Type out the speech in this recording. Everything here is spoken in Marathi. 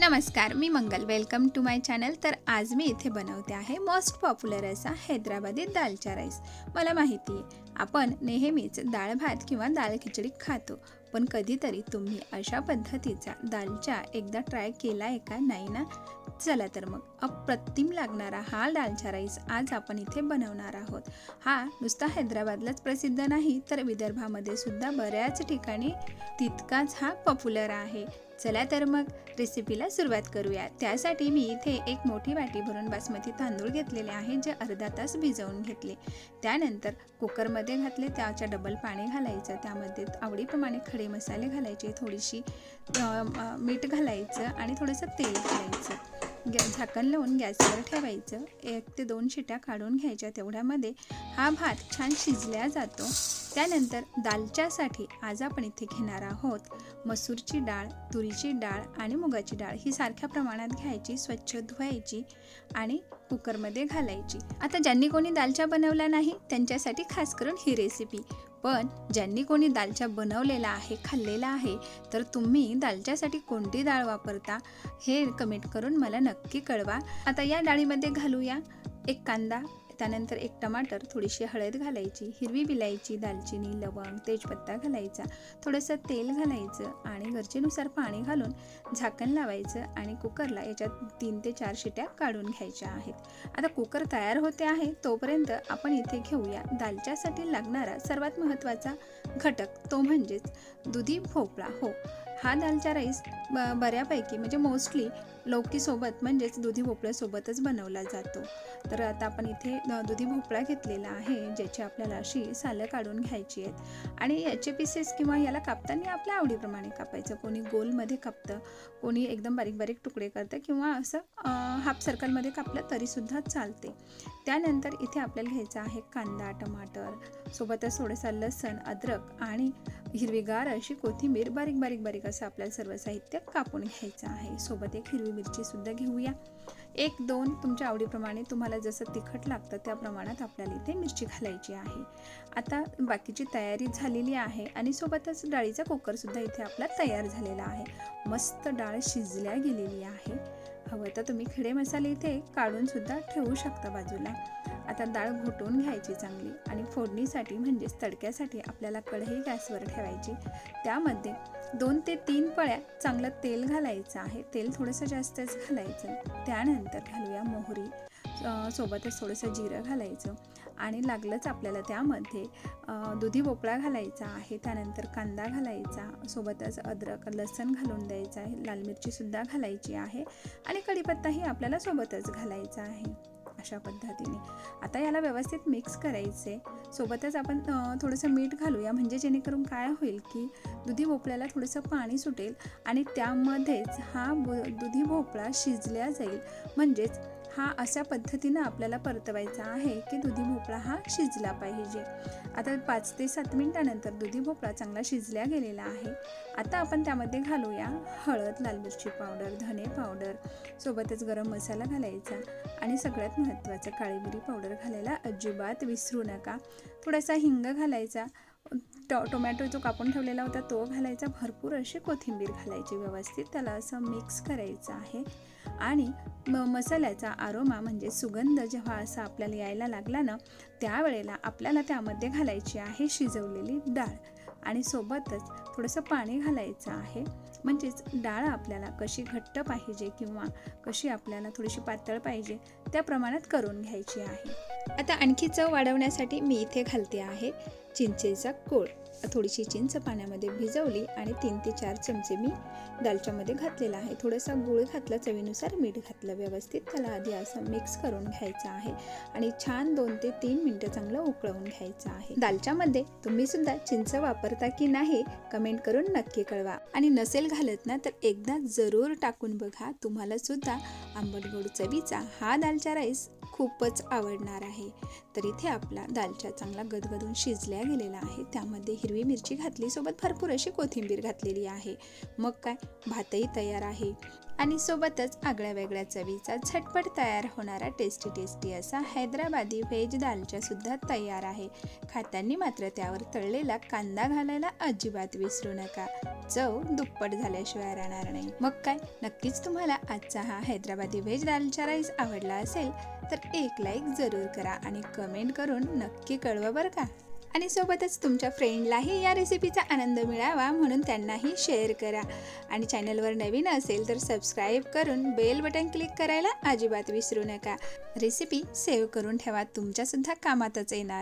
नमस्कार मी Mangal. Welcome to my channel तर आज मी इथे बनवते आहे मोस्ट पॉप्युलर असा हैदराबादी दालचा राईस मला माहिती आहे आपण नेहमीच डाळ भात किंवा दाळ खिचडी खातो पण कधीतरी तुम्ही अशा पद्धतीचा दालचा एकदा ट्राय केला आहे का? नाही ना? चला तर मग. अप्रतिम लागणारा हा दालचा राईस आज आपण इथे बनवणार आहोत. हा नुसता हैदराबादलाच प्रसिद्ध नाही तर विदर्भामध्ये सुद्धा बऱ्याच ठिकाणी तितकाच हा पॉप्युलर आहे. चला तर मग रेसिपीला सुरुवात करूया. त्यासाठी मी इथे एक मोठी वाटी भरून बासमती तांदूळ घेतलेले आहे जे अर्धा तास भिजवून घेतले. त्यानंतर कुकरमध्ये घातले त्याच्या डबल पाणी घालायचं. त्यामध्ये आवडीप्रमाणे खडे मसाले घालायचे थोडीशी मीठ घालायचं आणि थोडंसं तेल घालायचं. गॅ झाकण लावून गॅसवर ठेवायचं. एक ते दोन शिट्या काढून घ्यायच्या. तेवढ्यामध्ये हा भात छान शिजल्या जातो. त्यानंतर दालच्यासाठी आज आपण इथे घेणार आहोत मसूरची डाळ तुरीची डाळ आणि मुगाची डाळ. ही सारख्या प्रमाणात घ्यायची स्वच्छ धुवायची आणि कुकरमध्ये घालायची. आता ज्यांनी कोणी दालच्या बनवला नाही त्यांच्यासाठी खास करून ही रेसिपी पण ज्यांनी कोणी दालचा बनवलेला आहे खाल्लेला आहे तर तुम्ही दालच्यासाठी कोणती डाळ वापरता हे कमेंट करून मला नक्की कळवा. आता या डाळीमध्ये घालूया एक कांदा. त्यानंतर एक टमाटर थोडीशी हळद घालायची हिरवी विलायची दालचिनी लवंग तेजपत्ता घालायचा. थोडंसं तेल घालायचं आणि गरजेनुसार पाणी घालून झाकण लावायचं आणि कुकरला याच्यात तीन ते चार शिट्या काढून घ्यायच्या आहेत. आता कुकर तयार होते आहे तोपर्यंत आपण इथे घेऊया दालच्यासाठी लागणारा सर्वात महत्त्वाचा घटक तो म्हणजेच दुधी भोपळा. हो हा दालचा राईस ब बऱ्यापैकी म्हणजे मोस्टली लौकीसोबत म्हणजेच दुधी भोपळ्यासोबतच बनवला जातो. तर आता आपण इथे दुधी भोपळा घेतलेला आहे ज्याची आपल्याला अशी सालं काढून घ्यायची आहेत. आणि याचे पीसेस किंवा याला कापताना आपल्या आवडीप्रमाणे कापायचं. कोणी गोलमध्ये कापतं कोणी एकदम बारीक बारीक तुकडे करतं किंवा असं हाफ सर्कलमध्ये कापलं तरीसुद्धा चालते. त्यानंतर इथे आपल्याला घ्यायचं आहे कांदा टमाटर सोबतच थोडंसं लसण अद्रक आणि हिरवीगार अशी कोथिंबीर बारीक बारीक बारीक असं आपल्याला सर्व साहित्य कापून घ्यायचं आहे. सोबत एक हिरवी मिरचीसुद्धा घेऊया. एक दोन तुमच्या आवडीप्रमाणे तुम्हाला जसं तिखट लागतं त्या प्रमाणात आपल्याला इथे मिरची घालायची आहे. आता बाकीची तयारी झालेली आहे आणि सोबतच डाळीचा कुकरसुद्धा इथे आपला तयार झालेला आहे. मस्त डाळ शिजल्या गेलेली आहे. हवं तर तुम्ही खडे मसाले इथे काढून सुद्धा ठेवू शकता बाजूला. आता डाळ घोटून घ्यायची चांगली आणि फोडणीसाठी म्हणजेच तडक्यासाठी आपल्याला कढई गॅसवर ठेवायची. त्यामध्ये दोन ते तीन पळ्या चांगलं तेल घालायचं आहे. तेल थोडंसं जास्तच घालायचं. त्यानंतर घालूया मोहरी सोबतच थोडंसं जिरं घालायचं. आणि लागलंच आपल्याला त्यामध्ये दुधी भोपळा घालायचा आहे. त्यानंतर कांदा घालायचा. सोबतच अद्रक लसण घालून द्यायचं आहे. लाल मिरचीसुद्धा घालायची आहे. आणि कढीपत्ताही आपल्याला सोबतच घालायचा आहे. अशा पद्धतीने. आता याला व्यवस्थित मिक्स करायचे. सोबतच आपण थोडंसं मीठ घालूया. म्हणजे जेणेकरून काय होईल की दुधी भोपळ्याला थोडंसं पाणी सुटेल आणि त्यामध्येच हा दुधी भोपळा शिजल्या जाईल. म्हणजेच हा अशा पद्धतीनं आपल्याला परतवायचा आहे की दुधी भोपळा हा शिजला पाहिजे. आता पाच ते सात मिनटानंतर दुधी भोपळा चांगला शिजल्या गेलेला आहे. आता आपण त्यामध्ये घालूया हळद लाल मिरची पावडर धने पावडर सोबतच गरम मसाला घालायचा आणि सगळ्यात महत्त्वाचं काळी मिरी पावडर घालायला अजिबात विसरू नका. थोडासा हिंग घालायचा टो टोमॅटो जो कापून ठेवलेला होता तो घालायचा. भरपूर अशी कोथिंबीर घालायची व्यवस्थित. त्याला असं मिक्स करायचं आहे. आणि म मसाल्याचा आरोमा म्हणजे सुगंध जेव्हा असा आपल्याला यायला लागला ना त्यावेळेला आपल्याला त्यामध्ये घालायची आहे शिजवलेली डाळ. आणि सोबतच थोडंसं पाणी घालायचं आहे. म्हणजेच डाळ आपल्याला कशी घट्ट पाहिजे किंवा कशी आपल्याला थोडीशी पातळ पाहिजे त्या प्रमाणात करून घ्यायची आहे. आता आणखी चव वाढवण्यासाठी मी इथे घालते आहे चिंचेचा कोळ. थोडीशी चिंच पाण्यामध्ये भिजवली आणि तीन ते चार चमचे मी दालच्यामध्ये घातलेला आहे. थोडासा गूळ घातला चवीनुसार मीठ घातलं. व्यवस्थित त्याला आधी असं मिक्स करून घ्यायचं आहे आणि छान दोन ते तीन मिनटं चांगलं उकळवून घ्यायचं आहे. दालच्यामध्ये तुम्ही सुद्धा चिंच वापरता की नाही कमेंट करून नक्की कळवा. आणि नसेल घालत ना तर एकदा जरूर टाकून बघा. तुम्हाला सुद्धा आंबट गोड चवीचा हा दालचा राईस खूपच आवडणार आहे. तर इथे आपला दालचा चांगला गदगदून शिजल्या गेलेला आहे. त्यामध्ये हिरवी मिरची घातली सोबत भरपूर अशी कोथिंबीर घातलेली आहे. मग काय? भातही तयार आहे. आणि सोबतच आगळ्या वेगळ्या चवीचा झटपट तयार होणारा टेस्टी टेस्टी असा हैदराबादी व्हेज दालचा सुद्धा तयार आहे. खात्यांनी मात्र त्यावर तळलेला कांदा घालायला अजिबात विसरू नका. चव दुप्पट झाल्याशिवाय राहणार नाही. मग काय? नक्कीच तुम्हाला आजचा हा हैदराबादी व्हेज दालचा राईस आवडला असेल तर एक लाईक जरूर करा आणि कमेंट करून नक्की कळवा बरं का. आणि सोबतच तुमच्या फ्रेंडलाही या रेसिपीचा आनंद मिळावा म्हणून त्यांनाही शेअर करा. आणि चॅनलवर नवीन असेल तर सबस्क्राईब करून बेल बटन क्लिक करायला अजिबात विसरू नका. रेसिपी सेव्ह करून ठेवा तुमच्यासुद्धा कामातच येणार.